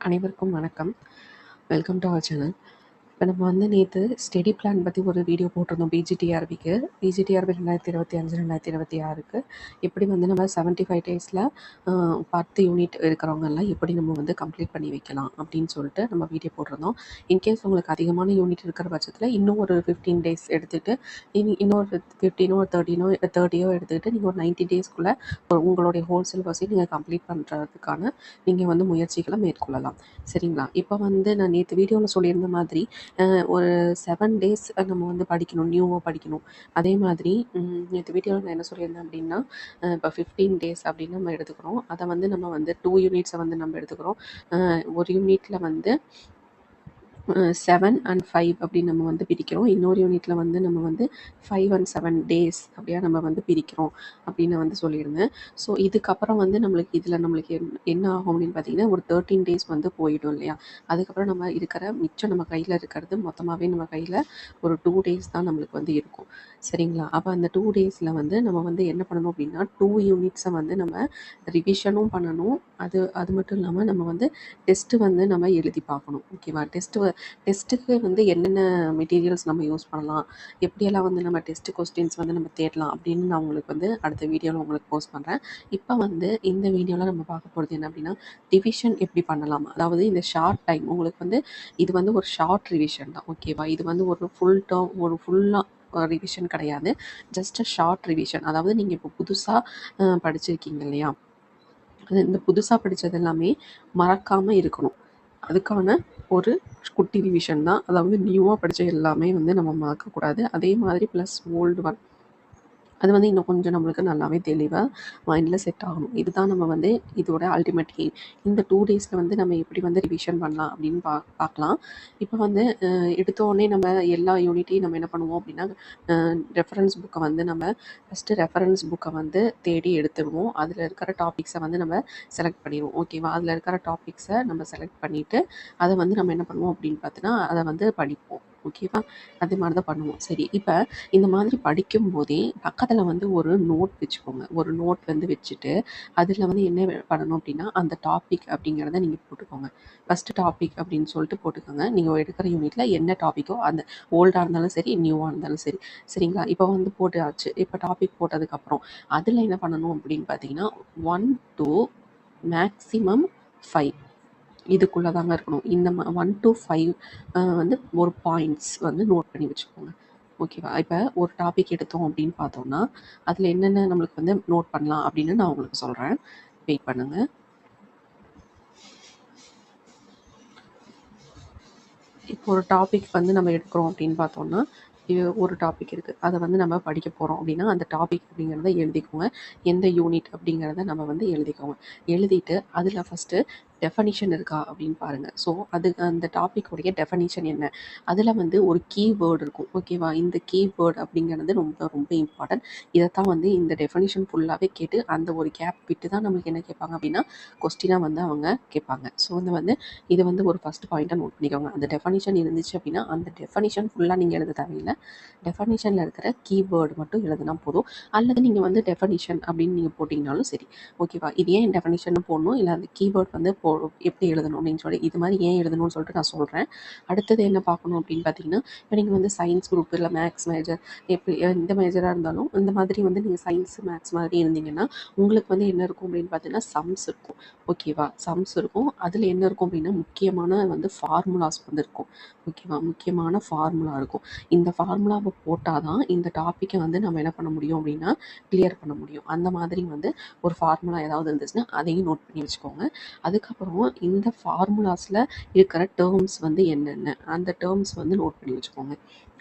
அனைவருக்கும் வணக்கம். Welcome to our channel இப்போ நம்ம வந்து நேற்று ஸ்டடி பிளான் பற்றி ஒரு வீடியோ போட்டிருந்தோம் பிஜிடிஆர்பிக்கு பிஜிடிஆர்பி ரெண்டாயிரத்தி இருபத்தி அஞ்சு ரெண்டாயிரத்தி இருபத்தி ஆறுக்கு. எப்படி வந்து நம்ம செவன்ட்டி ஃபைவ் டேஸில் பத்து யூனிட் இருக்கிறவங்கெல்லாம் எப்படி நம்ம வந்து கம்ப்ளீட் பண்ணி வைக்கலாம் அப்படின்னு சொல்லிட்டு நம்ம வீடியோ போட்டிருந்தோம். இன்கேஸ் உங்களுக்கு அதிகமான யூனிட் இருக்கிற பட்சத்தில் இன்னும் ஒரு ஃபிஃப்டீன் டேஸ் எடுத்துகிட்டு இனி இன்னொரு ஃபிஃப்டீனோ ஒரு தேர்ட்டினோ தேர்ட்டியோ எடுத்துக்கிட்டு நீங்கள் ஒரு நைன்ட்டி டேஸ்க்குள்ளே உங்களுடைய ஹோல் சிலபஸையும் நீங்கள் கம்ப்ளீட் பண்ணுறதுக்கான நீங்கள் வந்து முயற்சிகளை மேற்கொள்ளலாம். சரிங்களா? இப்போ வந்து நான் நேற்று வீடியோவில் சொல்லியிருந்த மாதிரி ஒரு செவன் டேஸ் நம்ம வந்து படிக்கணும் நியூவாக படிக்கணும். அதே மாதிரி நேற்று வீடியோவில் நான் என்ன சொல்லியிருந்தேன் அப்படின்னா இப்போ ஃபிஃப்டீன் டேஸ் அப்படின்னு நம்ம எடுத்துக்கிறோம். அதை வந்து நம்ம வந்து டூ யூனிட்ஸை வந்து நம்ம எடுத்துக்கிறோம். ஒரு யூனிட்டில் வந்து செவன் அண்ட் ஃபைவ் அப்படின்னு நம்ம வந்து பிரிக்கிறோம். இன்னொரு யூனிட்டில் வந்து நம்ம வந்து ஃபைவ் அண்ட் செவன் டேஸ் அப்படியா நம்ம வந்து பிரிக்கிறோம் அப்படின்னு வந்து சொல்லியிருந்தேன். ஸோ இதுக்கப்புறம் வந்து நம்மளுக்கு இதில் நம்மளுக்கு என்ன என்ன ஆகும் அப்படின்னு பார்த்தீங்கன்னா ஒரு தேர்ட்டீன் டேஸ் வந்து போயிடும் இல்லையா? அதுக்கப்புறம் நம்ம இருக்கிற மிச்சம் நம்ம கையில் இருக்கிறது மொத்தமாகவே நம்ம கையில் ஒரு டூ டேஸ் தான் நம்மளுக்கு வந்து இருக்கும். சரிங்களா? அப்போ அந்த டூ டேஸில் வந்து நம்ம வந்து என்ன பண்ணணும் அப்படின்னா டூ யூனிட்ஸை வந்து நம்ம ரிவிஷனும் பண்ணணும். அது அது மட்டும் இல்லாமல் நம்ம வந்து டெஸ்ட்டு வந்து நம்ம எழுதி பார்க்கணும். ஓகேவா டெஸ்ட்டு டெஸ்ட்டுக்கு வந்து என்னென்ன மெட்டீரியல்ஸ் நம்ம யூஸ் பண்ணலாம்? எப்படியெல்லாம் வந்து நம்ம டெஸ்ட் கொஸ்டின்ஸ் வந்து நம்ம தேடலாம் அப்படின்னு நான் உங்களுக்கு வந்து அடுத்த வீடியோவில் உங்களுக்கு போஸ்ட் பண்ணுறேன் இப்போ வந்து இந்த வீடியோவில் நம்ம பார்க்க போகிறது என்ன அப்படின்னா டிவிஷன் எப்படி பண்ணலாம்? அதாவது இந்த ஷார்ட் டைம் உங்களுக்கு வந்து இது வந்து ஒரு ஷார்ட் ரிவிஷன் தான் ஓகேவா இது வந்து ஒரு ஃபுல் டேர்ம் ஒரு ஃபுல்லாக ரிவிஷன் கிடையாது. ஜஸ்ட் அ ஷார்ட் ரிவிஷன் அதாவது நீங்கள் இப்போ புதுசாக படிச்சிருக்கீங்க இல்லையா? அது இந்த புதுசாக படித்தது எல்லாமே மறக்காமல் இருக்கணும். அதுக்கான ஒரு குட்டி ரிவிஷன் தான். அதாவது நியூவாக படித்த எல்லாமே வந்து நம்ம மறக்கக்கூடாது. அதே மாதிரி ப்ளஸ் ஓல்டு ஒன் அது வந்து இன்னும் கொஞ்சம் நம்மளுக்கு நல்லாவே தெளிவாக மைண்டில் செட் ஆகணும். இதுதான் நம்ம வந்து இதோட அல்டிமேட் எய்ம் இந்த டூ டேஸில் வந்து நம்ம எப்படி வந்து ரிவிஷன் பண்ணலாம் அப்படின்னு பா பார்க்கலாம். இப்போ வந்து எடுத்தோடனே நம்ம எல்லா யூனிட்டையும் நம்ம என்ன பண்ணுவோம் அப்படின்னா ரெஃபரன்ஸ் புக்கை வந்து நம்ம ஃபஸ்ட்டு ரெஃபரன்ஸ் புக்கை வந்து தேடி எடுத்துடுவோம் அதில் இருக்கிற டாபிக்ஸை வந்து நம்ம செலக்ட் பண்ணிடுவோம் ஓகேவா அதில் இருக்கிற டாபிக்ஸை நம்ம செலக்ட் பண்ணிவிட்டு அதை வந்து நம்ம என்ன பண்ணுவோம் அப்படின்னு பார்த்தோன்னா அதை வந்து படிப்போம். ஓகேவா அதே மாதிரி தான் பண்ணுவோம். சரி இப்போ இந்த மாதிரி படிக்கும் போதே பக்கத்தில் வந்து ஒரு நோட் வச்சுக்கோங்க. ஒரு நோட் வந்து வச்சுட்டு அதில் வந்து என்ன பண்ணணும் அப்படின்னா அந்த டாபிக் அப்படிங்கிறத நீங்கள் போட்டுக்கோங்க. ஃபஸ்ட்டு டாபிக் அப்படின்னு சொல்லிட்டு போட்டுக்கோங்க. நீங்கள் எடுக்கிற யூனிட்டில் என்ன டாப்பிக்கோ அந்த ஓல்டாக இருந்தாலும் சரி நியூவாக இருந்தாலும் சரி. சரிங்களா? இப்போ வந்து போட்டாச்சு. இப்போ டாபிக் போட்டதுக்கப்புறம் அதில் என்ன பண்ணணும் அப்படின்னு பார்த்தீங்கன்னா ஒன் டூ மேக்ஸிமம் ஃபைவ் இதுக்குள்ளே தாங்க இருக்கணும். இந்த ஒன் டு ஃபைவ் வந்து ஒரு பாயிண்ட்ஸ் வந்து நோட் பண்ணி வச்சுக்கோங்க. ஓகேவா இப்போ ஒரு டாபிக் எடுத்தோம் அப்படின்னு பார்த்தோம்னா அதில் என்னென்ன நம்மளுக்கு வந்து நோட் பண்ணலாம் அப்படின்னு நான் உங்களுக்கு சொல்கிறேன் வெயிட் பண்ணுங்கள் இப்போ ஒரு டாபிக் வந்து நம்ம எடுக்கிறோம் அப்படின்னு பார்த்தோம்னா இது ஒரு டாபிக் இருக்குது அதை வந்து நம்ம படிக்க போகிறோம் அப்படின்னா அந்த டாபிக் அப்படிங்கிறத எழுதிக்கோங்க. எந்த யூனிட் அப்படிங்கிறத நம்ம வந்து எழுதிக்கோங்க. எழுதிட்டு அதில் ஃபஸ்ட்டு டெஃபனிஷன் இருக்கா அப்படின்னு பாருங்கள் ஸோ அது அந்த டாப்பிக்குடைய டெஃபனிஷன் என்ன? அதில் வந்து ஒரு கீவேர்டு இருக்கும். ஓகேவா இந்த கீவேர்டு அப்படிங்கிறது ரொம்ப ரொம்ப இம்பார்ட்டன்ட் இதைத்தான் வந்து இந்த டெஃபனிஷன் ஃபுல்லாகவே கேட்டு அந்த ஒரு கேப் விட்டு தான் நம்மளுக்கு என்ன கேட்பாங்க அப்படின்னா கொஸ்டினாக வந்து அவங்க கேட்பாங்க. ஸோ வந்து வந்து இது வந்து ஒரு ஃபஸ்ட் பாயிண்ட்டாக நோட் பண்ணிக்கோங்க. அந்த டெஃபனிஷன் இருந்துச்சு அப்படின்னா அந்த டெஃபனிஷன் ஃபுல்லாக நீங்கள் எழுத தேவையில்லை. டெஃபனிஷனில் இருக்கிற கீவேர்டு மட்டும் எழுதுனா போதும். அல்லது நீங்கள் வந்து டெஃபனிஷன் அப்படின்னு நீங்கள் போட்டிங்கனாலும் சரி. ஓகேவா இது ஏன் டெஃபனிஷன் போடணும்? இல்லை அந்த கீவேர்ட் வந்து போ போ எப்படி எழுதணும் அப்படின்னு சொல்லி இது மாதிரி ஏன் எழுதணும்னு சொல்லிட்டு நான் சொல்கிறேன் அடுத்தது என்ன பார்க்கணும் அப்படின்னு பார்த்தீங்கன்னா இப்போ நீங்கள் வந்து சயின்ஸ் குரூப் இல்லை மேக்ஸ் மேஜர் எப்படி எந்த மேஜராக இருந்தாலும் இந்த மாதிரி வந்து நீங்கள் சயின்ஸ் மேக்ஸ் மாதிரி இருந்தீங்கன்னா உங்களுக்கு வந்து என்ன இருக்கும் அப்படின்னு பார்த்தீங்கன்னா சம்ஸ் இருக்கும். ஓகேவா சம்ஸ் இருக்கும். அதில் என்ன இருக்கும் அப்படின்னா முக்கியமான வந்து ஃபார்முலாஸ் வந்து இருக்கும். ஓகேவா முக்கியமான ஃபார்முலா இருக்கும். இந்த ஃபார்முலாவை போட்டால் தான் இந்த டாப்பிக்கை வந்து நம்ம என்ன பண்ண முடியும் அப்படின்னா கிளியர் பண்ண முடியும். அந்த மாதிரி வந்து ஒரு ஃபார்முலா ஏதாவது இருந்துச்சுன்னா அதையும் நோட் பண்ணி வச்சுக்கோங்க. அதுக்கப்புறம் இந்த ஃபார்முலாஸில் இருக்கிற டேர்ம்ஸ் வந்து என்னென்ன? அந்த டேர்ம்ஸ் வந்து நோட் பண்ணி வச்சுக்கோங்க.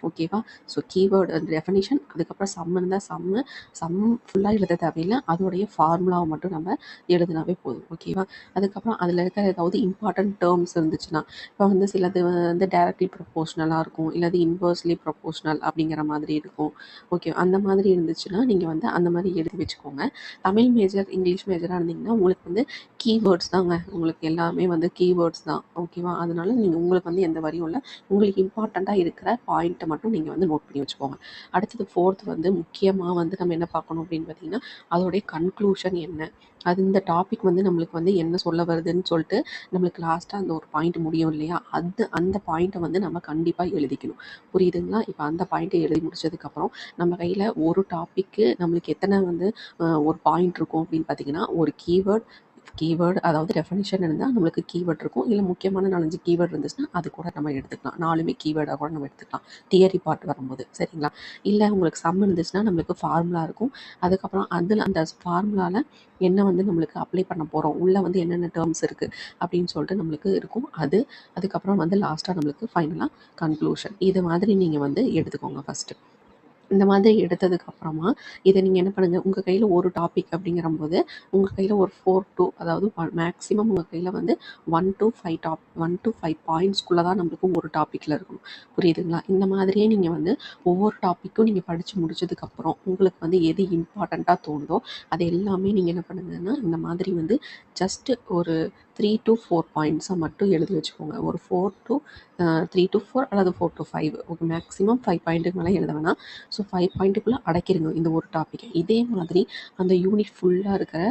ஓகேவா ஸோ கீவேர்டு அந்த டெஃபனிஷன் அதுக்கப்புறம் சம் இருந்தால் சம்மு சம் ஃபுல்லாக எழுத தேவையில்லை. அதோடைய ஃபார்முலாவை மட்டும் நம்ம எழுதினாவே போதும். ஓகேவா அதுக்கப்புறம் அதில் இருக்கிற ஏதாவது இம்பார்ட்டன்ட் டேர்ம்ஸ் இருந்துச்சுன்னா இப்போ வந்து சிலது வந்து டைரக்ட்லி ப்ரொபோஷ்னலாக இருக்கும் இல்லாது இன்வர்ஸ்லி ப்ரொபோஷ்னல் அப்படிங்கிற மாதிரி இருக்கும். ஓகே அந்த மாதிரி இருந்துச்சுன்னா நீங்கள் வந்து அந்த மாதிரி எழுதி வச்சுக்கோங்க. தமிழ் மேஜர் இங்கிலீஷ் மேஜராக இருந்தீங்கன்னா உங்களுக்கு வந்து கீவேர்ட்ஸ் தாங்க. உங்களுக்கு உங்களுக்கு எல்லாமே வந்து கீவேர்ட்ஸ் தான். ஓகேவா அதனால நீங்கள் உங்களுக்கு வந்து எந்த வரியும் இல்லை. உங்களுக்கு இம்பார்ட்டண்ட்டாக இருக்கிற பாயிண்ட்டை மட்டும் நீங்கள் வந்து நோட் பண்ணி வச்சுக்கோங்க. அடுத்தது ஃபோர்த் வந்து முக்கியமாக வந்து நம்ம என்ன பார்க்கணும் அப்படின்னு பார்த்தீங்கன்னா அதோடைய கன்க்ளூஷன் என்ன? அது இந்த டாபிக் வந்து நம்மளுக்கு வந்து என்ன சொல்ல வருதுன்னு சொல்லிட்டு நம்மளுக்கு லாஸ்ட்டாக அந்த ஒரு பாயிண்ட் முடியும் இல்லையா? அது அந்த பாயிண்ட்டை வந்து நம்ம கண்டிப்பாக எழுதிக்கணும். புரியுதுங்களா? இப்போ அந்த பாயிண்ட்டை எழுதி முடிச்சதுக்கப்புறம் நம்ம கையில் ஒரு டாப்பிக்கு நம்மளுக்கு எத்தனை வந்து ஒரு பாயிண்ட் இருக்கும் அப்படின்னு பார்த்தீங்கன்னா ஒரு கீவேர்ட் கீவேர்டு அதாவது டெஃபனிஷன் இருந்தால் நம்மளுக்கு கீவேர்ட் இருக்கும். இல்லை முக்கியமான நாலஞ்சு கீவேர்டு இருந்துச்சுன்னா அது கூட நம்ம எடுத்துக்கலாம். நாலுமே கீவேர்டாக கூட நம்ம எடுத்துக்கலாம். தியரி பார்ட் வரும்போது. சரிங்களா? இல்லை உங்களுக்கு சம் இருந்துச்சுன்னா நம்மளுக்கு ஃபார்முலா இருக்கும். அதுக்கப்புறம் அதில் அந்த ஃபார்முலாவில் என்ன வந்து நம்மளுக்கு அப்ளை பண்ண போகிறோம் உள்ளே வந்து என்னென்ன டேர்ம்ஸ் இருக்குது அப்படின்னு சொல்லிட்டு நம்மளுக்கு இருக்கும். அது அதுக்கப்புறம் வந்து லாஸ்ட்டாக நம்மளுக்கு ஃபைனலாக கன்க்ளூஷன் இது மாதிரி நீங்கள் வந்து எடுத்துக்கோங்க ஃபஸ்ட்டு இந்த மாதிரி எடுத்ததுக்கப்புறமா இதை நீங்கள் என்ன பண்ணுங்கள் உங்கள் கையில் ஒரு டாபிக் அப்படிங்கிறம்போது உங்கள் கையில் ஒரு ஃபோர் டூ அதாவது மேக்ஸிமம் உங்கள் கையில் வந்து one to five top one to five பாயிண்ட்ஸ்குள்ளே தான் நம்மளுக்கு ஒரு டாப்பிக்கில் இருக்கணும். புரியுதுங்களா? இந்த மாதிரியே நீங்கள் வந்து ஒவ்வொரு டாப்பிக்கும் நீங்கள் படித்து முடிச்சதுக்கப்புறம் உங்களுக்கு வந்து எது இம்பார்ட்டண்ட்டாக தோணுதோ அது எல்லாமே நீங்கள் என்ன பண்ணுங்கன்னா இந்த மாதிரி வந்து ஜஸ்ட்டு ஒரு த்ரீ டு ஃபோர் பாயிண்ட்ஸை மட்டும் எழுதி வச்சுக்கோங்க. ஒரு four to three to four அல்லது four to five okay maximum five பாயிண்ட்டுக்கு மேலே எழுத வேணாம். ஸோ ஃபைவ் பாயிண்ட்டுக்குள்ளே அடைக்கிருங்க இந்த ஒரு டாப்பிக்கை இதே மாதிரி அந்த யூனிட் ஃபுல்லாக இருக்கிற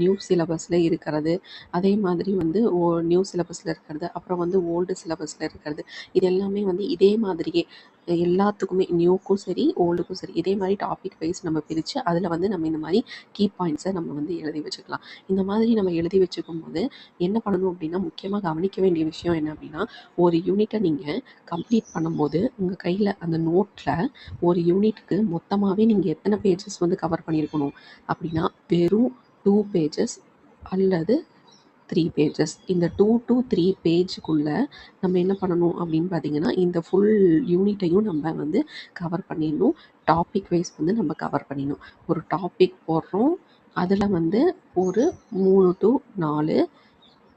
நியூ சிலபஸில் இருக்கிறது. அதே மாதிரி வந்து ஓ நியூ சிலபஸில் இருக்கிறது. அப்புறம் வந்து ஓல்டு சிலபஸில் இருக்கிறது. இது எல்லாமே வந்து இதே மாதிரியே எல்லாத்துக்குமே நியூக்கும் சரி ஓல்டுக்கும் சரி இதே மாதிரி டாபிக் வைஸ் நம்ம பிரித்து அதில் வந்து நம்ம இந்த மாதிரி கீ பாயிண்ட்ஸை நம்ம வந்து எழுதி வச்சுக்கலாம். இந்த மாதிரி நம்ம எழுதி வச்சுக்கும் போது என்ன பண்ணணும் அப்படின்னா முக்கியமாக கவனிக்க வேண்டிய விஷயம் என்ன அப்படின்னா ஒரு யூனிட்டை நீங்கள் கம்ப்ளீட் பண்ணும்போது உங்கள் கையில் அந்த நோட்டில் ஒரு யூனிட்டுக்கு மொத்தமாகவே நீங்கள் எத்தனை பேஜஸ் வந்து கவர் பண்ணியிருக்கணும் அப்படின்னா வெறும் டூ பேஜஸ் அல்லது த்ரீ பேஜஸ் இந்த டூ டு த்ரீ பேஜுக்குள்ளே நம்ம என்ன பண்ணணும் அப்படின்னு பார்த்தீங்கன்னா இந்த ஃபுல் யூனிட்டையும் நம்ம வந்து கவர் பண்ணிடணும். டாபிக் வைஸ் வந்து நம்ம கவர் பண்ணிடணும். ஒரு டாபிக் போடுறோம். அதில் வந்து ஒரு மூணு டு நாலு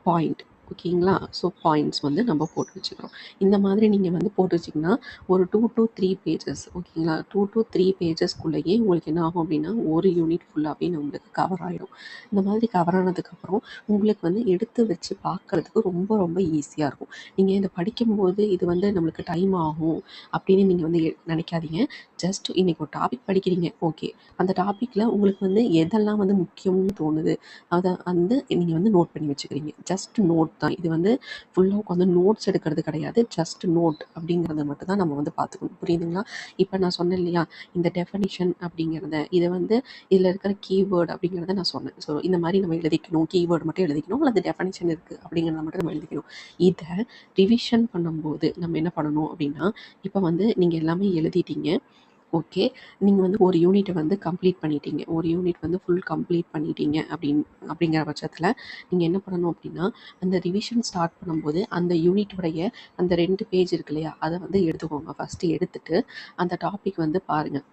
பாயிண்ட் ஓகேங்களா ஸோ பாயிண்ட்ஸ் வந்து நம்ம போட்டு வச்சுக்கிறோம். இந்த மாதிரி நீங்கள் வந்து போட்டு வச்சிங்கன்னா ஒரு டூ டு த்ரீ பேஜஸ் ஓகேங்களா? டூ டு த்ரீ பேஜஸ்க்குள்ளேயே உங்களுக்கு என்ன ஆகும் அப்படின்னா ஒரு யூனிட் ஃபுல்லாகவே நம்மளுக்கு கவர் ஆகிடும் இந்த மாதிரி கவர் ஆனதுக்கப்புறம் உங்களுக்கு வந்து எடுத்து வச்சு பார்க்கறதுக்கு ரொம்ப ரொம்ப ஈஸியாக இருக்கும். நீங்கள் இதை படிக்கும்போது இது வந்து நம்மளுக்கு டைம் ஆகும் அப்படின்னு நீங்கள் வந்து எ- நினைக்காதீங்க. ஜஸ்ட் இன்னைக்கு ஒரு டாபிக் படிக்கிறீங்க ஓகே அந்த டாப்பிக்கில் உங்களுக்கு வந்து எதெல்லாம் வந்து முக்கியம்னு தோணுது அதை வந்து நீங்கள் வந்து நோட் பண்ணி வச்சுக்கிறீங்க. ஜஸ்ட் நோட் தான். இது வந்து ஃபுல்லாக உட்காந்து நோட்ஸ் எடுக்கிறது கிடையாது. ஜஸ்ட் நோட் அப்படிங்கிறத மட்டும் தான் நம்ம வந்து பார்த்துக்கணும். புரியுதுங்களா? இப்போ நான் சொன்னேன் இல்லையா? இந்த டெஃபனிஷன் அப்படிங்கிறத இதை வந்து இதில் இருக்கிற கீவேர்டு அப்படிங்கிறத நான் சொன்னேன். ஸோ இந்த மாதிரி நம்ம எழுதிக்கணும். கீவேர்டு மட்டும் எழுதிக்கணும். அல்லது டெஃபனிஷன் இருக்குது அப்படிங்கிறத மட்டும் நம்ம எழுதிக்கணும். இதை ரிவிஷன் பண்ணும்போது நம்ம என்ன பண்ணணும் அப்படின்னா இப்போ வந்து நீங்கள் எல்லாமே எழுதிட்டீங்க. ஓகே. நீங்கள் வந்து ஒரு யூனிட்டை வந்து கம்ப்ளீட் பண்ணிட்டீங்க. ஒரு யூனிட் வந்து ஃபுல் கம்ப்ளீட் பண்ணிட்டீங்க அப்படின் அப்படிங்கிற பட்சத்தில் நீங்கள் என்ன பண்ணணும் அப்படின்னா அந்த ரிவிஷன் ஸ்டார்ட் பண்ணும்போது அந்த யூனிட்டுடைய அந்த ரெண்டு பேஜ் இருக்கு இல்லையா அதை வந்து எடுத்துக்கோங்க. ஃபஸ்ட்டு எடுத்துட்டு அந்த டாபிக் வந்து பாருங்கள்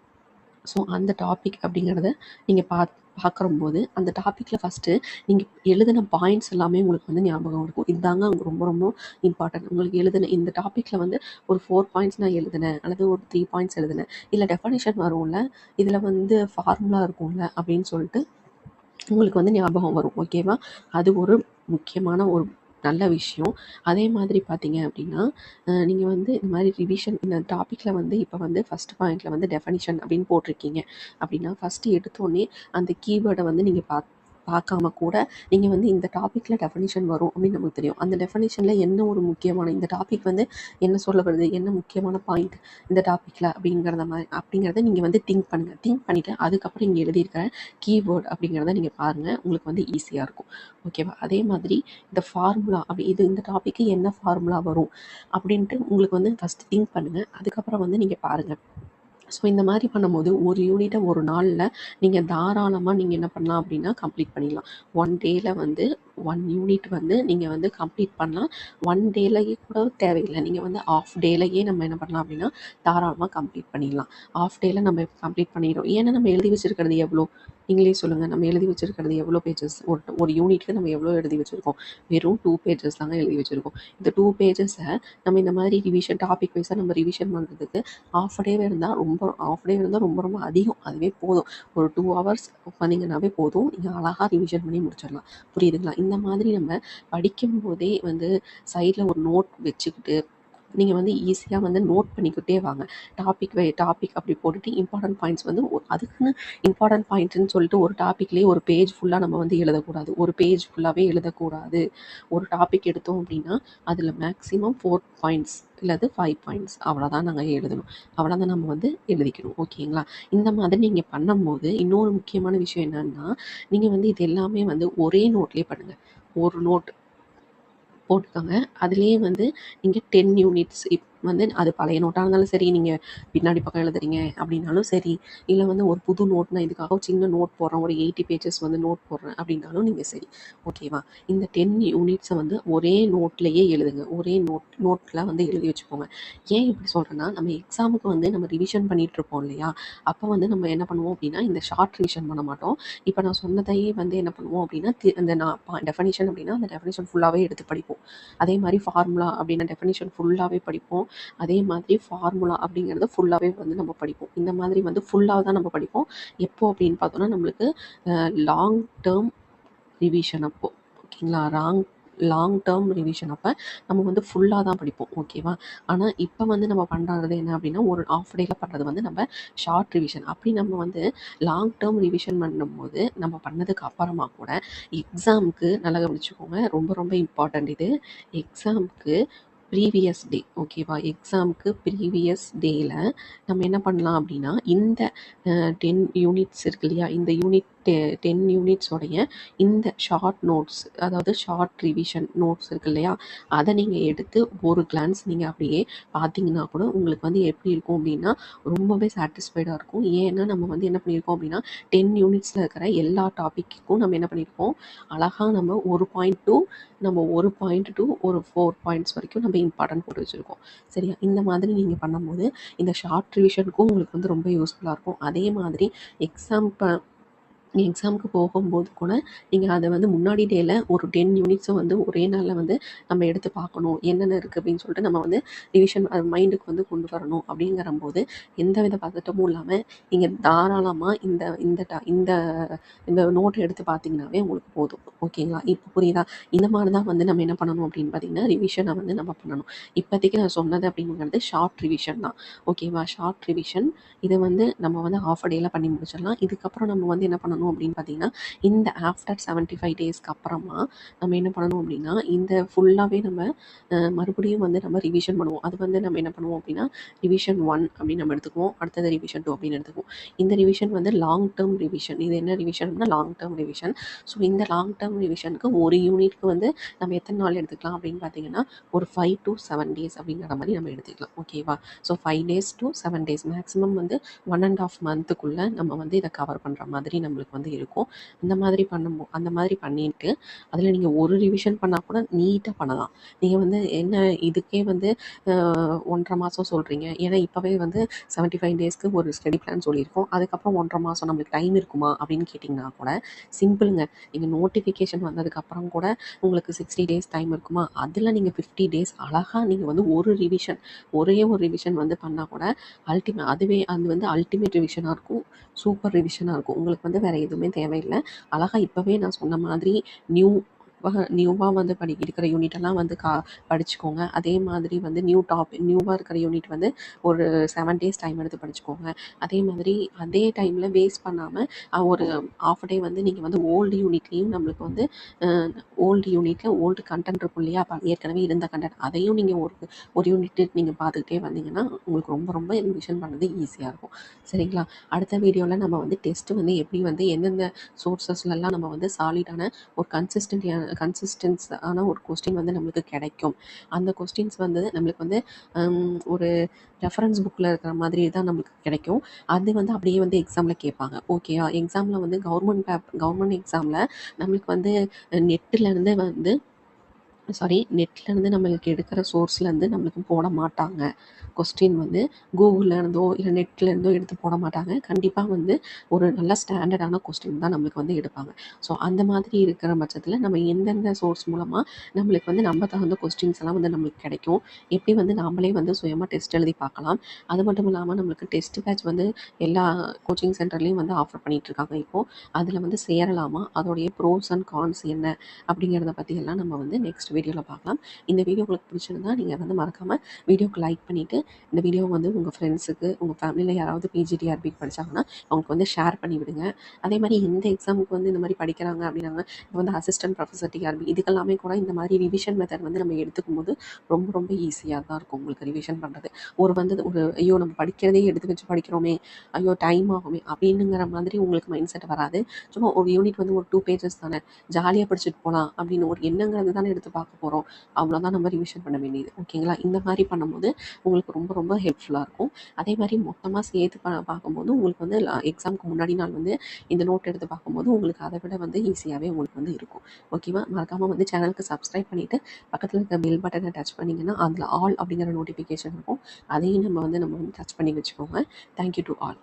ஸோ அந்த டாபிக் அப்படிங்கிறத நீங்கள் பா பார்க்குறம்போது அந்த டாப்பிக்கில் ஃபஸ்ட்டு நீங்கள் எழுதின பாயிண்ட்ஸ் எல்லாமே உங்களுக்கு வந்து ஞாபகம் இருக்கும். இதுதாங்க உங்களுக்கு ரொம்ப ரொம்ப இம்பார்ட்டன்ட் உங்களுக்கு எழுதின இந்த டாப்பிக்கில் வந்து ஒரு ஃபோர் பாயிண்ட்ஸ் நான் எழுதினேன் அல்லது ஒரு த்ரீ பாயிண்ட்ஸ் எழுதினேன். இல்லை டெஃபனிஷன் வரும்ல இதில் வந்து ஃபார்முலா இருக்கும்ல அப்படின்னு சொல்லிட்டு உங்களுக்கு வந்து ஞாபகம் வரும். ஓகேவா அது ஒரு முக்கியமான ஒரு நல்ல விஷயம். அதே மாதிரி பார்த்தீங்க அப்படின்னா நீங்கள் வந்து இந்த மாதிரி ரிவிஷன் இந்த டாப்பிக்கில் வந்து இப்போ வந்து ஃபஸ்ட் பாயிண்டில் வந்து டெஃபனிஷன் அப்படின்னு போட்டிருக்கீங்க. அப்படின்னா ஃபஸ்ட்டு எடுத்தோடனே அந்த கீவேர்டை வந்து நீங்கள் பார்த்து பார்க்காம கூட நீங்கள் வந்து இந்த டாப்பிக்கில் டெஃபனிஷன் வரும் அப்படின்னு நமக்கு தெரியும். அந்த டெஃபனிஷனில் என்ன ஒரு முக்கியமான இந்த டாபிக் வந்து என்ன சொல்ல வருது என்ன முக்கியமான பாயிண்ட் இந்த டாப்பிக்கில் அப்படிங்கிறத மாதிரி அப்படிங்கிறத நீங்கள் வந்து திங்க் பண்ணுங்கள் திங்க் பண்ணிவிட்டு அதுக்கப்புறம் இங்கே எழுதியிருக்கிற கீவேர்ட் அப்படிங்கிறத நீங்கள் பாருங்கள் உங்களுக்கு வந்து ஈஸியாக இருக்கும். ஓகேவா அதே மாதிரி இந்த ஃபார்முலா அப்படி இது இந்த டாப்பிக்கு என்ன ஃபார்முலா வரும் அப்படின்ட்டு உங்களுக்கு வந்து ஃபஸ்ட்டு திங்க் பண்ணுங்கள் அதுக்கப்புறம் வந்து நீங்கள் பாருங்கள் ஸோ இந்த மாதிரி பண்ணும்போது ஒரு யூனிட்டை ஒரு நாளில் நீங்கள் தாராளமாக நீங்கள் என்ன பண்ணலாம் அப்படின்னா கம்ப்ளீட் பண்ணிடலாம். ஒன் டேயில் வந்து ஒன் யூனிட் வந்து நீங்கள் வந்து கம்ப்ளீட் பண்ணலாம். ஒன் டேலையே கூட தேவையில்லை. நீங்கள் வந்து ஆஃப் டேலையே நம்ம என்ன பண்ணலாம் அப்படின்னா தாராளமாக கம்ப்ளீட் பண்ணிடலாம். ஆஃப் டேயில் நம்ம கம்ப்ளீட் பண்ணிடுறோம். ஏன்னா நம்ம எழுதி வச்சிருக்கிறது எவ்வளோ? நீங்களே சொல்லுங்கள் நம்ம எழுதி வச்சிருக்கிறது எவ்வளோ பேஜஸ் ஒரு ஒரு யூனிட்டில் நம்ம எவ்வளோ எழுதி வச்சுருக்கோம்? வெறும் டூ பேஜஸ் தாங்க எழுதி வச்சுருக்கோம். இந்த டூ பேஜஸை நம்ம இந்த மாதிரி ரிவிஷன் டாபிக் வைஸாக நம்ம ரிவிஷன் பண்ணுறதுக்கு ஆஃப் டே இருந்தால் ரொம்ப ஆஃப் டே இருந்தால் ரொம்ப ரொம்ப அதிகம். அதுவே போதும். ஒரு டூ ஹவர்ஸ் உட்காந்திங்கனாவே போதும். நீங்கள் அழகாக ரிவிஷன் பண்ணி முடிச்சிடலாம். புரியுதுங்களா? இந்த மாதிரி நம்ம படிக்கும்போதே வந்து சைடில் ஒரு நோட் வச்சுக்கிட்டு நீங்கள் வந்து ஈஸியாக வந்து நோட் பண்ணிக்கிட்டே வாங்க. டாபிக் வை டாபிக் அப்படி போட்டுட்டு இம்பார்ட்டன்ட் பாயிண்ட்ஸ் வந்து அதுக்குன்னு இம்பார்ட்டன்ட் பாயிண்ட்னு சொல்லிட்டு ஒரு டாப்பிக்லேயே ஒரு பேஜ் ஃபுல்லாக நம்ம வந்து எழுதக்கூடாது. ஒரு பேஜ் ஃபுல்லாகவே எழுதக்கூடாது. ஒரு டாபிக் எடுத்தோம் அப்படின்னா அதில் மேக்ஸிமம் ஃபோர் பாயிண்ட்ஸ் இல்லாது ஃபைவ் பாயிண்ட்ஸ் அவ்வளோதான் நாங்கள் எழுதணும். அவ்வளோதான் நம்ம வந்து எழுதிக்கணும். ஓகேங்களா? இந்த மாதிரி நீங்கள் பண்ணும்போது இன்னொரு முக்கியமான விஷயம் என்னன்னா நீங்கள் வந்து இது எல்லாமே வந்து ஒரே நோட்லேயே பண்ணுங்கள் ஒரு நோட் போட்டுக்கோங்க. அதுலேயே வந்து நீங்கள் டென் யூனிட்ஸ் இப் வந்து அது பழைய நோட்டாக இருந்தாலும் சரி நீங்கள் பின்னாடி பக்கம் எழுதுறீங்க அப்படின்னாலும் சரி இல்லை வந்து ஒரு புது நோட் நான் இதுக்காக ஒரு சின்ன நோட் போடுறேன் ஒரு எயிட்டி பேஜஸ் வந்து நோட் போடுறேன் அப்படின்னாலும் நீங்கள் சரி ஓகேவா இந்த டென் யூனிட்ஸை வந்து ஒரே நோட்லேயே எழுதுங்க. ஒரே நோட் நோட்டில் வந்து எழுதி வச்சுக்கோங்க. ஏன் இப்படி சொல்கிறேன்னா நம்ம எக்ஸாமுக்கு வந்து நம்ம ரிவிஷன் பண்ணிகிட்டு இருப்போம் இல்லையா? அப்போ வந்து நம்ம என்ன பண்ணுவோம் அப்படின்னா இந்த ஷார்ட் ரிவிஷன் பண்ண மாட்டோம். இப்போ நான் சொன்னதையே வந்து என்ன பண்ணுவோம் அப்படின்னா தி- அந்த நான் டெஃபனிஷன் அப்படின்னா அந்த டெஃபனிஷன் ஃபுல்லாகவே எடுத்து படிப்போம். அதே மாதிரி ஃபார்முலா அப்படின்னா டெஃபனிஷன் ஃபுல்லாகவே படிப்போம். அதே மாதிரி ஃபார்முலா அப்படிங்கிறத ஃபுல்லாகவே வந்து நம்ம படிப்போம். இந்த மாதிரி வந்து ஃபுல்லாக தான் நம்ம படிப்போம். எப்போ அப்படின்னு பார்த்தோம்னா நம்மளுக்கு லாங் டேர்ம் ரிவிஷன் அப்போ. ஓகேங்களா? ராங் லாங் டேர்ம் ரிவிஷன் அப்போ நம்ம வந்து ஃபுல்லாக தான் படிப்போம். ஓகேவா? ஆனால் இப்போ வந்து நம்ம பண்ணுறது என்ன அப்படின்னா ஒரு ஆஃப் டேயில் பண்ணுறது வந்து நம்ம ஷார்ட் ரிவிஷன் அப்படி நம்ம வந்து லாங் டேர்ம் ரிவிஷன் பண்ணும்போது நம்ம பண்ணதுக்கு அப்புறமா கூட எக்ஸாமுக்கு நல்லா கவனிச்சுக்கோங்க. ரொம்ப ரொம்ப இம்பார்ட்டண்ட் இது. எக்ஸாமுக்கு ப்ரீவியஸ் டே ஓகேவா எக்ஸாமுக்கு ப்ரீவியஸ் டேயில் நம்ம என்ன பண்ணலாம் அப்படின்னா இந்த டென் யூனிட்ஸ் இருக்கு இல்லையா இந்த யூனிட் டென் யூனிட்ஸோடைய இந்த ஷார்ட் நோட்ஸ் அதாவது ஷார்ட் ரிவிஷன் நோட்ஸ் இருக்கு இல்லையா? அதை நீங்கள் எடுத்து ஒரு கிளான்ஸ் நீங்கள் அப்படியே பார்த்தீங்கன்னா கூட உங்களுக்கு வந்து எப்படி இருக்கும் அப்படின்னா ரொம்பவே சாட்டிஸ்ஃபைடாக இருக்கும். ஏன்னா நம்ம வந்து என்ன பண்ணியிருக்கோம் அப்படின்னா டென் யூனிட்ஸில் இருக்கிற எல்லா டாப்பிக்கும் நம்ம என்ன பண்ணியிருக்கோம்? அழகாக நம்ம ஒரு பாயிண்ட் டூ நம்ம ஒரு பாயிண்ட் டூ ஒரு ஃபோர் பாயிண்ட்ஸ் வரைக்கும் நம்ம இம்பார்ட்டன்ட் போட்டு வச்சுருக்கோம். சரியா? இந்த மாதிரி நீங்கள் பண்ணும்போது இந்த ஷார்ட் ரிவிஷனுக்கும் உங்களுக்கு வந்து ரொம்ப யூஸ்ஃபுல்லாக இருக்கும். அதே மாதிரி எக்ஸாம் நீங்கள் எக்ஸாமுக்கு போகும்போது கூட நீங்கள் அதை வந்து முன்னாடி டேயில் ஒரு டென் யூனிட்ஸும் வந்து ஒரே நாளில் வந்து நம்ம எடுத்து பார்க்கணும். என்னென்ன இருக்குது அப்படின்னு சொல்லிட்டு நம்ம வந்து ரிவிஷன் மைண்டுக்கு வந்து கொண்டு வரணும் அப்படிங்கிற போது எந்த வித பதட்டமும் இல்லாமல் நீங்கள் தாராளமாக இந்த இந்த ட- இந்த இந்த நோட்டை எடுத்து பார்த்தீங்கன்னாவே உங்களுக்கு போதும். ஓகேங்களா? இப்போ புரியுதா? இந்த மாதிரி தான் வந்து நம்ம என்ன பண்ணணும் அப்படின்னு பார்த்தீங்கன்னா ரிவிஷனை வந்து நம்ம பண்ணணும். இப்போதைக்கு நான் சொன்னது அப்படிங்கிறது ஷார்ட் ரிவிஷன் தான். ஓகேவா? ஷார்ட் ரிவிஷன் இதை வந்து நம்ம வந்து ஆஃப் டேயில் பண்ணி முடிச்சிடலாம். இதுக்கப்புறம் நம்ம வந்து என்ன பண்ணணும்? அப்படின்னு பார்த்தீங்கன்னா இந்த ஆஃப்டர் செவன்ட்டி ஃபைவ் டேஸ்க்கு அப்புறமா நம்ம என்ன பண்ணணும் அப்படின்னா இந்த ஃபுல்லாகவே நம்ம மறுபடியும் வந்து நம்ம ரிவிஷன் பண்ணுவோம். அது வந்து நம்ம என்ன பண்ணுவோம் அப்படின்னா ரிவிஷன் ஒன் அப்படின்னு நம்ம எடுத்துக்குவோம். அடுத்தது ரிவிஷன் டூ அப்படின்னு எடுத்துக்குவோம். இந்த ரிவிஷன் வந்து லாங் டேர்ம் ரிவிஷன் இது என்ன ரிவிஷன்னா லாங் டேர்ம் ரிவிஷன் ஸோ இந்த லாங் டேர்ம் ரிவிஷனுக்கு ஒரு யூனிட்க்கு வந்து நம்ம எத்தனை நாள் எடுத்துக்கலாம் அப்படின்னு பார்த்தீங்கன்னா ஒரு ஃபைவ் டு செவன் டேஸ் அப்படிங்கிற மாதிரி நம்ம எடுத்துக்கலாம். ஓகேவா so five days to seven days maximum வந்து ஒன் அண்ட் ஆஃப் மந்த்துக்குள்ளே நம்ம வந்து இதை கவர் பண்ணுற மாதிரி நம்மளுக்கு வந்து இருக்கும். இந்த மாதிரி பண்ணும்போ அந்த மாதிரி பண்ணிட்டு அதில் நீங்கள் ஒரு ரிவிஷன் பண்ணால் கூட நீட்டாக பண்ணலாம். நீங்கள் வந்து என்ன இதுக்கே வந்து ஒன்றரை மாதம் சொல்கிறீங்க ஏன்னா இப்போவே வந்து செவன்ட்டி ஃபைவ் டேஸ்க்கு ஒரு ஸ்டடி பிளான் சொல்லியிருக்கோம். அதுக்கப்புறம் ஒன்றரை மாதம் நம்மளுக்கு டைம் இருக்குமா அப்படின்னு கேட்டிங்கன்னா கூட சிம்பிளுங்க நீங்கள் நோட்டிஃபிகேஷன் வந்ததுக்கப்புறம் கூட உங்களுக்கு சிக்ஸ்டி டேஸ் டைம் இருக்குமா? அதில் நீங்கள் ஃபிஃப்டி டேஸ் அழகாக நீங்கள் வந்து ஒரு ரிவிஷன் ஒரே ஒரு ரிவிஷன் வந்து பண்ணால் கூட அல்டிமேட் அதுவே அது வந்து அல்டிமேட் ரிவிஷனாக இருக்கும். சூப்பர் ரிவிஷனாக இருக்கும். உங்களுக்கு வந்து வேறு எதுவுமே தேவையில்லை. அழகாக இப்போவே நான் சொன்ன மாதிரி நியூ நியூவாக வந்து படி இருக்கிற யூனிட்டெல்லாம் வந்து கா படிச்சுக்கோங்க. அதே மாதிரி வந்து நியூ டாப் நியூவாக இருக்கிற யூனிட் வந்து ஒரு செவன் டேஸ் டைம் எடுத்து படிச்சுக்கோங்க. அதே மாதிரி அதே டைமில் வேஸ்ட் பண்ணாமல் ஒரு ஆஃப் டே வந்து நீங்கள் வந்து ஓல்டு யூனிட்லேயும் நம்மளுக்கு வந்து ஓல்டு யூனிட்டில் ஓல்டு கண்டென்ட் இருக்கும் இல்லையா? ஏற்கனவே இருந்த கண்டென்ட் அதையும் நீங்கள் ஒரு ஒரு யூனிட் நீங்கள் பார்த்துக்கிட்டே வந்தீங்கன்னா உங்களுக்கு ரொம்ப ரொம்ப ரிவிஷன் பண்ணது ஈஸியாக இருக்கும். சரிங்களா? அடுத்த வீடியோவில் நம்ம வந்து டெஸ்ட்டு வந்து எப்படி வந்து எந்தெந்த சோர்ஸஸ்லலாம் நம்ம வந்து சாலிடான ஒரு கன்சிஸ்டன்ஸ் கன்சிஸ்டன்ஸான ஒரு கொஸ்டின் வந்து நம்மளுக்கு கிடைக்கும். அந்த கொஸ்டின்ஸ் வந்து நம்மளுக்கு வந்து ஒரு ரெஃபரன்ஸ் புக்கில் இருக்கிற மாதிரி தான் நம்மளுக்கு கிடைக்கும். அது வந்து அப்படியே வந்து எக்ஸாமில் கேட்பாங்க. ஓகேயா எக்ஸாமில் வந்து கவர்மெண்ட் பேப் கவர்மெண்ட் எக்ஸாமில் நம்மளுக்கு வந்து நெட்டிலேருந்து வந்து சாரி நெட்லேருந்து நம்மளுக்கு எடுக்கிற சோர்ஸ்லேருந்து நம்மளுக்கு போட மாட்டாங்க. கொஸ்டின் வந்து கூகுளில் இருந்தோ இல்லை நெட்லேருந்தோ எடுத்து போட மாட்டாங்க. கண்டிப்பாக வந்து ஒரு நல்ல ஸ்டாண்டர்டான கொஸ்டின் தான் நம்மளுக்கு வந்து எடுப்பாங்க. ஸோ அந்த மாதிரி இருக்கிற பட்சத்தில் நம்ம எந்தெந்த சோர்ஸ் மூலமாக நம்மளுக்கு வந்து நம்ம தகுந்த கொஸ்டின்ஸ் எல்லாம் வந்து நம்மளுக்கு கிடைக்கும்? எப்படி வந்து நாமளே வந்து சுயமாக டெஸ்ட் எழுதி பார்க்கலாம்? அது மட்டும் இல்லாமல் நம்மளுக்கு டெஸ்ட் பேட்ச் வந்து எல்லா கோச்சிங் சென்டர்லேயும் வந்து ஆஃபர் பண்ணிகிட்டு இருக்காங்க. இப்போது அதில் வந்து சேரலாமா? அதோடைய ப்ரோஸ் அண்ட் கான்ஸ் என்ன? அப்படிங்கிறத பற்றியெல்லாம் நம்ம வந்து நெக்ஸ்ட் வீடியோவில் பார்க்கலாம் இந்த வீடியோ உங்களுக்கு பிடிச்சிருந்தா நீங்கள் வந்து மறக்காமல் வீடியோக்கு லைக் பண்ணிவிட்டு இந்த வீடியோ வந்து உங்கள் ஃப்ரெண்ட்ஸுக்கு உங்கள் ஃபேமிலியில் யாராவது பிஜிடிஆர்பி படிச்சாங்கன்னா அவங்களுக்கு வந்து ஷேர் பண்ணி விடுங்க. அதே மாதிரி எந்த எக்ஸாமுக்கு வந்து இந்த மாதிரி படிக்கிறாங்க அப்படின்னாங்க இப்போ வந்து அசிஸ்டன்ட் ப்ரொஃபஸர் டிஆர்பி இதுக்கெல்லாமே கூட இந்த மாதிரி ரிவிஷன் மெத்தட் வந்து நம்ம எடுத்துக்கும் போது ரொம்ப ரொம்ப ஈஸியாக தான் இருக்கும் உங்களுக்கு ரிவிஷன் பண்ணுறது ஒரு வந்து ஒரு ஐயோ நம்ம படிக்கிறதே எடுத்து வச்சு படிக்கிறோமே ஐயோ டைம் ஆகுமே அப்படின்னுங்கிற மாதிரி உங்களுக்கு மைண்ட் செட் வராது. சும்மா ஒரு யூனிட் வந்து ஒரு டூ பேஜஸ் தானே ஜாலியாக படிச்சுட்டு போகலாம் அப்படின்னு ஒரு எண்ணங்கிறது தானே எடுத்து பார்க்க போகிறோம் அவ்வளோதான் நம்ம ரிவிஷன் பண்ண வேண்டியது. ஓகேங்களா இந்த மாதிரி பண்ணும்போது உங்களுக்கு ரொம்ப ரொம்ப ஹெல்ப்ஃபுல்லாக இருக்கும். அதே மாதிரி மொத்தமாக சேர்த்து பா பார்க்கும்போது உங்களுக்கு வந்து எக்ஸாமுக்கு முன்னாடி நாள் வந்து இந்த நோட் எடுத்து பார்க்கும்போது உங்களுக்கு அதை விட வந்து ஈஸியாகவே உங்களுக்கு வந்து இருக்கும். ஓகேவா மறக்காமல் வந்து சேனலுக்கு சப்ஸ்கிரைப் பண்ணிவிட்டு பக்கத்தில் இருக்க பெல் பட்டனை டச் பண்ணிங்கன்னா அதில் ஆல் அப்படிங்கிற நோட்டிஃபிகேஷன் இருக்கும். அதையும் நம்ம வந்து நம்ம வந்து டச் பண்ணி வச்சுக்கோங்க. Thank you to all